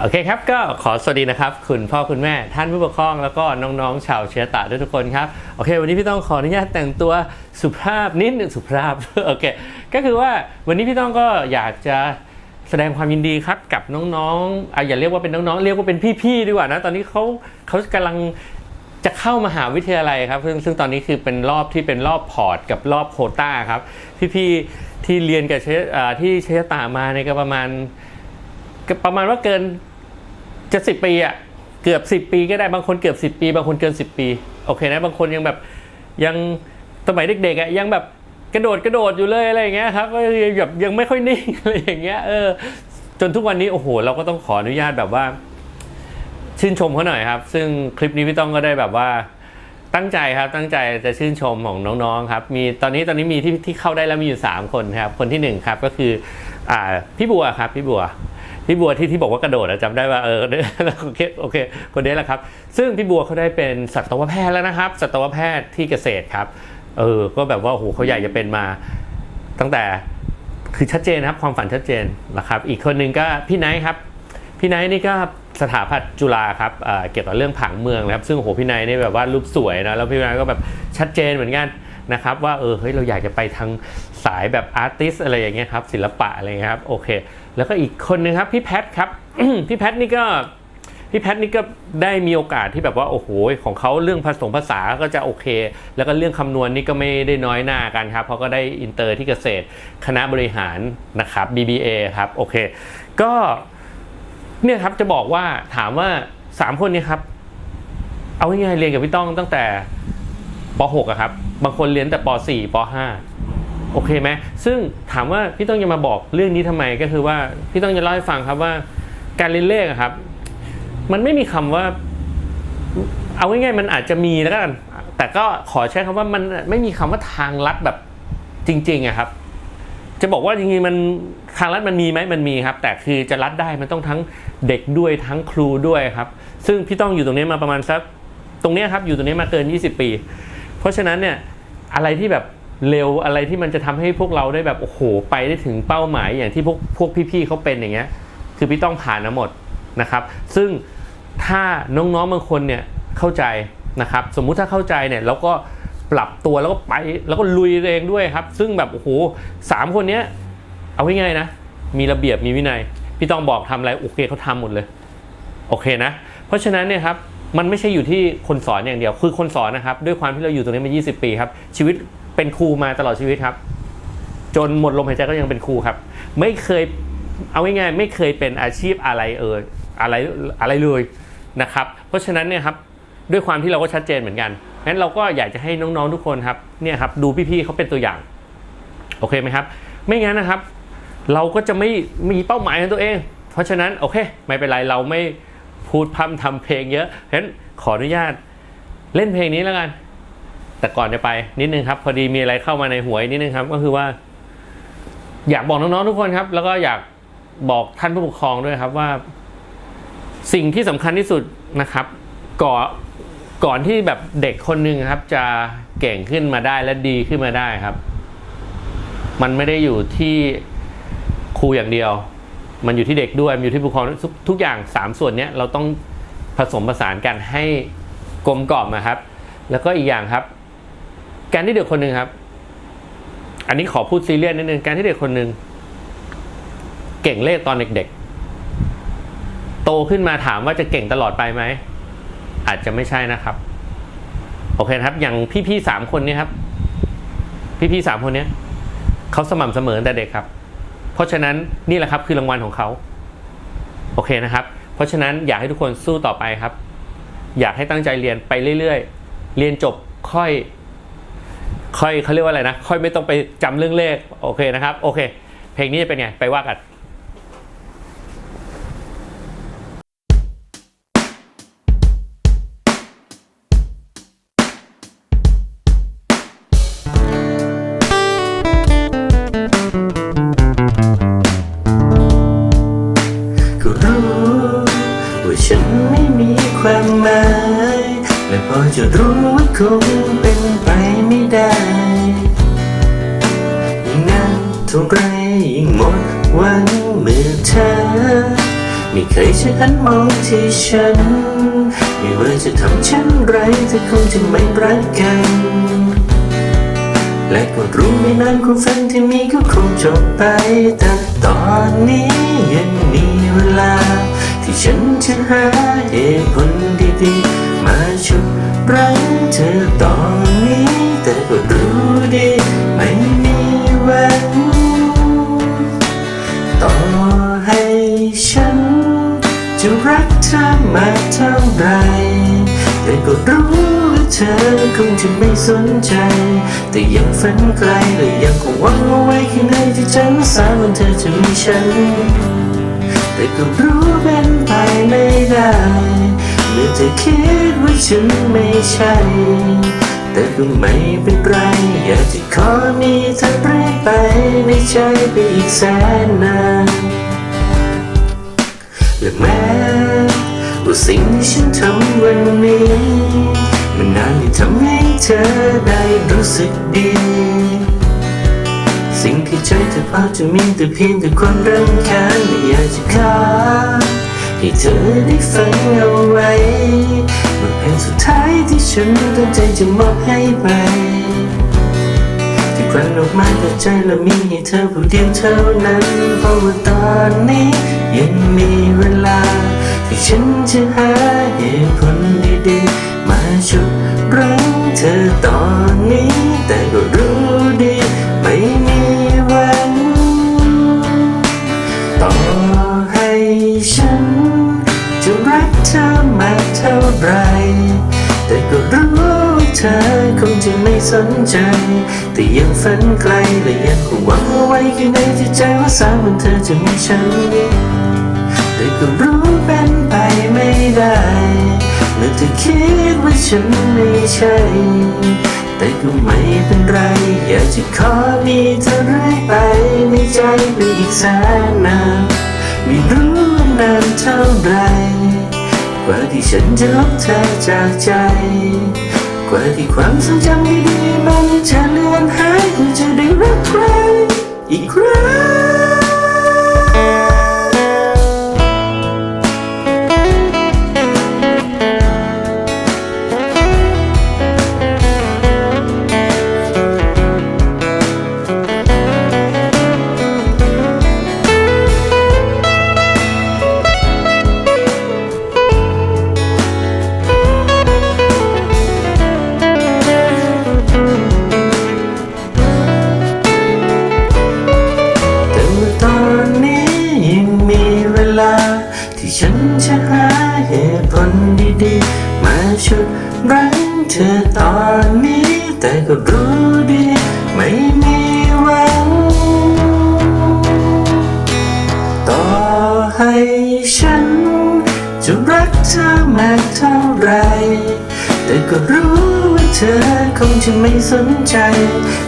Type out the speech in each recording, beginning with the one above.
โอเคครับก็ขอสวัสดีนะครับ คุณพ่อคุณแม่ท่านผู้ปกครองแล้วก็น้องๆ ชาวเชียร์ตะทุกคนครับ โอเค วันนี้พี่ต้องขออนุญาตแต่งตัวสุภาพนิดหนึงสุภาพโอเคก็คือว่าวันนี้พี่ต้องก็อยากจะแสดงความยินดีครับกับน้องๆอะอย่าเรียกว่าเป็นน้องๆเรียกว่าเป็นพี่ๆดีกว่านะตอนนี้เขาเขากำลังจะเข้ามหาวิทยาลัยครับซึ่งซึ่งตอนนี้คือเป็นรอบที่เป็นรอบพอร์ตกับรอบโคต้าครับพี่ๆที่เรียนกับที่เชยตามาเนี่ยก็ประมาณ ประมาณว่าเกินจะสิบปีอะเกือบสิบปีก็ได้บางคนเกือบสิบปี บางคนเกินสิบปีโอเคนะบางคนยังแบบยังสมัยเด็กๆอะยังแบบกระโดดกระโดดอยู่เลยอะไรอย่างเงี้ยครับก็ยังแบบยังไม่ค่อยนิ่งอะไรอย่างเงี้ยเออจนทุกวันนี้โอ้โห เราก็ต้องขออนุญาตแบบว่า ชื่นชมเขาหน่อยครับ ซึ่งคลิปนี้พี่ต้องก็ได้แบบว่าตั้งใจครับตั้งใจจะชื่นชมของน้องๆครับ มีตอนนี้ตอนนี้มีที่ที่เข้าได้แล้วมีอยู่ 3 คนครับ คนที่1ครับก็คืออ่าพี่บัวครับพี่บัว พี่บัวที่ที่บอกว่ากระโดดอะจำได้ว่าเออโอเคโอเคคนนี้แหละครับ ซึ่งพี่บัวเขาได้เป็นสัตวแพทย์แล้วนะครับ สัตวแพทย์ที่เกษตรครับเออก็แบบว่าโอ้โหเขาอยากจะเป็นมา ตั้งแต่คือชัดเจนนะครับความฝันชัดเจนนะครับอีกคนหนึ่งก็พี่ไนท์ครับพี่ไนท์นี่ก็สถาปัตย์จุฬาครับเเกี่ยวกับเรื่องผังเมืองนะครับ ซึ่งโอ้โหพี่ไนท์นี่แบบว่ารูปสวยนะแล้วพี่ไนท์ก็แบบชัดเจนเหมือนกัน นะครับว่าเออเฮ้ยเราอยากจะไปทางสายแบบอาร์ติสอะไรอย่างเงี้ยครับศิลปะอะไรเงี้ยครับโอเค แล้วก็อีกคนนึงครับพี่แพทครับพี่แพทนี่ก็พี่แพทนี่ก็ได้มีโอกาสที่แบบว่าโอ้โหของเขาเรื่องผสมภาษาก็จะโอเค แล้วก็เรื่องคำนวณนี่ก็ไม่ได้น้อยหน้ากันครับเพราะก็ได้อินเตอร์ที่เกษตรคณะบริหารนะครับ BBA ครับโอเค ก็เนี่ยครับจะบอกว่าถามว่า 3 คนนี้ครับ เอาง่ายๆเรียนกับพี่ต้องตั้งแต่ป .6 อะครับ บางคนเรียนแต่ป .4 ป .5 โอเคไหมซึ่งถามว่าพี่ต้องจะมาบอกเรื่องนี้ทำไมก็คือว่าพี่ต้องจะเล่าให้ฟังครับว่า การเรียนเลขครับ มันไม่มีคำว่า เอาง่ายๆมันอาจจะมีแล้วกันแต่ก็ขอใช้คำว่ามันไม่มีคำว่าทางลัดแบบจริงๆอะครับ จะบอกว่าจริงๆมันทางลัดมันมีไหมมันมีครับ แต่คือจะลัดได้มันต้องทั้งเด็กด้วยทั้งครูด้วยครับ ซึ่งพี่ต้องอยู่ตรงนี้มาประมาณสักตรงนี้ครับอยู่ตรงนี้มาเกิน 20 ปี เพราะฉะนั้นเนี่ยอะไรที่แบบเร็วอะไรที่มันจะทำให้พวกเราได้แบบโอ้โหไปได้ถึงเป้าหมายอย่างที่พวกพวกพี่ๆเขาเป็นอย่างเงี้ยคือพี่ต้องผ่านมาหมดนะครับ ซึ่งถ้าน้องๆบางคนเนี่ยเข้าใจนะครับ สมมุติถ้าเข้าใจเนี่ยแล้วก็ปรับตัวแล้วก็ไปแล้วก็ลุยเองด้วยครับ ซึ่งแบบโอ้โหสามคนเนี้ยเอาง่ายๆนะ มีระเบียบมีวินัย พี่ต้องบอกทำอะไรโอเคเขาทำหมดเลย โอเคนะ เพราะฉะนั้นเนี่ยครับ มันไม่ใช่อยู่ที่คนสอนอย่างเดียว คือคนสอนนะครับ ด้วยความที่เราอยู่ตรงนี้มา 20 ปีครับ ชีวิตเป็นครูมาตลอดชีวิตครับ จนหมดลมหายใจก็ยังเป็นครูครับ ไม่เคยเอาง่ายๆไม่เคยเป็นอาชีพอะไรเอออะไรอะไรเลยนะครับ เพราะฉะนั้นเนี่ยครับด้วยความที่เราก็ชัดเจนเหมือนกันงั้นเราก็อยากจะให้น้องๆทุกคนครับเนี่ยครับดูพี่ๆเขาเป็นตัวอย่างโอเคไหมครับ ไม่งั้นนะครับ เราก็จะไม่มีเป้าหมายของตัวเอง เพราะฉะนั้นโอเค ไม่เป็นไรเราไม่ พูดพร่ำทำเพลงเยอะฉะนั้นขออนุญาตเล่นเพลงนี้แล้วกัน แต่ก่อนจะไปนิดนึงครับ พอดีมีอะไรเข้ามาในหัวนิดนึงครับ ก็คือว่า อยากบอกน้องๆทุกคนครับ แล้วก็อยากบอกท่านผู้ปกครองด้วยครับว่า สิ่งที่สำคัญที่สุดนะครับ ก่อนก่อนที่แบบเด็กคนหนึ่งครับ จะเก่งขึ้นมาได้และดีขึ้นมาได้ครับ มันไม่ได้อยู่ที่ครูอย่างเดียว มันอยู่ที่เด็กด้วย มันอยู่ที่ผู้ปกครองทุกทุกอย่างสามส่วนเนี้ยเราต้องผสมผสานกันให้กลมกล่อมนะครับ แล้วก็อีกอย่างครับ การที่เด็กคนหนึ่งครับ อันนี้ขอพูดซีเรียสนิดนึงการที่เด็กคนหนึ่งเก่งเลขตอนเด็กๆ โตขึ้นมาถามว่าจะเก่งตลอดไปไหมอาจจะไม่ใช่นะครับ โอเคครับ อย่างพี่ๆสามคนนี้ครับ พี่ๆสามคนนี้เขาสม่ำเสมอตั้งแต่เด็กครับ เพราะฉะนั้นนี่แหละครับคือรางวัลของเขาโอเคนะครับ เพราะฉะนั้นอยากให้ทุกคนสู้ต่อไปครับ อยากให้ตั้งใจเรียนไปเรื่อยๆ เรียนจบค่อย ค่อยเขาเรียกว่าอะไรนะ ค่อยไม่ต้องไปจำเรื่องเลขโอเคนะครับโอเค เพลงนี้จะเป็นไงไปว่ากัน ได้ยิ่งนานเท่าไรยิ่งหมดหวังเมื่อเธอ ไม่เคยจะหันมองที่ฉัน ไม่ว่าจะทำเช่นไรเธอคงจะไม่รักกัน และก็รู้ไม่นานความฝันที่มีก็คงจบไป แต่ตอนนี้ยังมีเวลา ที่ฉันจะหาเหตุผลดีๆ มาชุบ รั้งเธอตอนนี้แต่ก็รู้ดีไม่มีวันต่อให้ฉัน จะรักเธอมากเท่าไรแต่ก็รู้ว่าเธอคงจะไม่สนใจ แต่ยังฝันไกลและยังคงหวังเอาไว้ข้างในที่ใจว่าสามวันเธอจะมีฉัน แต่ก็รู้เป็นไปไม่ได้ เมื่อเธอคิดว่าฉันไม่ใช่ แต่ก็ไม่เป็นไร อยากจะขอมีเธอเรื่อยไปในใจไปอีกแสนนานและแม้ว่าสิ่งที่ฉันทำวันนี้ มันนานที่ทำให้เธอได้รู้สึกดี สิ่งที่ใจเธอพอจะมีแต่เพียงแต่ความรำคาญไม่อยากจะขอให้เธอได้ฟังเอา สุดท้ายที่ฉันตั้งใจจะมอบให้ไปที่ควันออกมาจากใจและมีให้เธอผู้เดียวเท่านั้น เพราะว่าตอนนี้ยังมีเวลา ที่ฉันจะหาเหตุผลดีๆ มาชุบรั้งเธอตอนนี้ ธอคงจะไม่สนใจ แต่ยังฝันไกลและยังคงหวังเอาไว้ข้างในจิตใจว่าสามวันเธอจะมีฉัน แต่ก็รู้เป็นไปไม่ได้เมื่อเธอคิดว่าฉันไม่ใช่ แต่ก็ไม่เป็นไร อยากจะขอมีเธอเรื่อยไปในใจไปอีกแสนนานไม่รู้ว่านานเท่าไรกว่าที่ฉันจะลบเธอจากใจ กว่าที่ความทรงจำดีๆมันจะเลือนหายเธอจะได้รักใคร ที่ฉันจะหาเหตุผลดีๆ มาชุดรั้งเธอตอนนี้ แต่ก็รู้ดี ไม่มีหวัง ต่อให้ฉัน จะรักเธอมากเท่าไรแต่ก็รู้ว่าเธอคงจะไม่สนใจ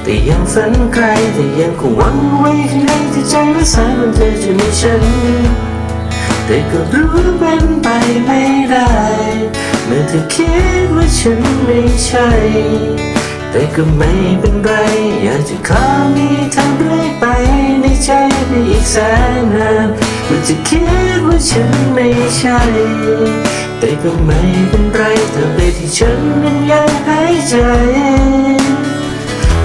แต่ยังฝันไกลแต่ยังคงหวังไว้ข้างในที่ใจว่าสายวันเธอจะมีฉัน แต่ก็รู้เป็นไปไม่ได้ เมื่อเธอคิดว่าฉันไม่ใช่ แต่ก็ไม่เป็นไร อยากจะขอมีเธอเรื่อยไปในใจไปอีกแสนนานเมื่อเธอคิดว่าฉันไม่ใช่ แต่ก็ไม่เป็นไรเธอไปที่ฉันนั้นยังหายใจ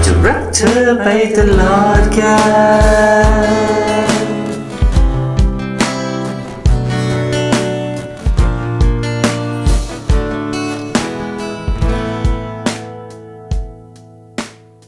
จะรักเธอไปตลอดกาล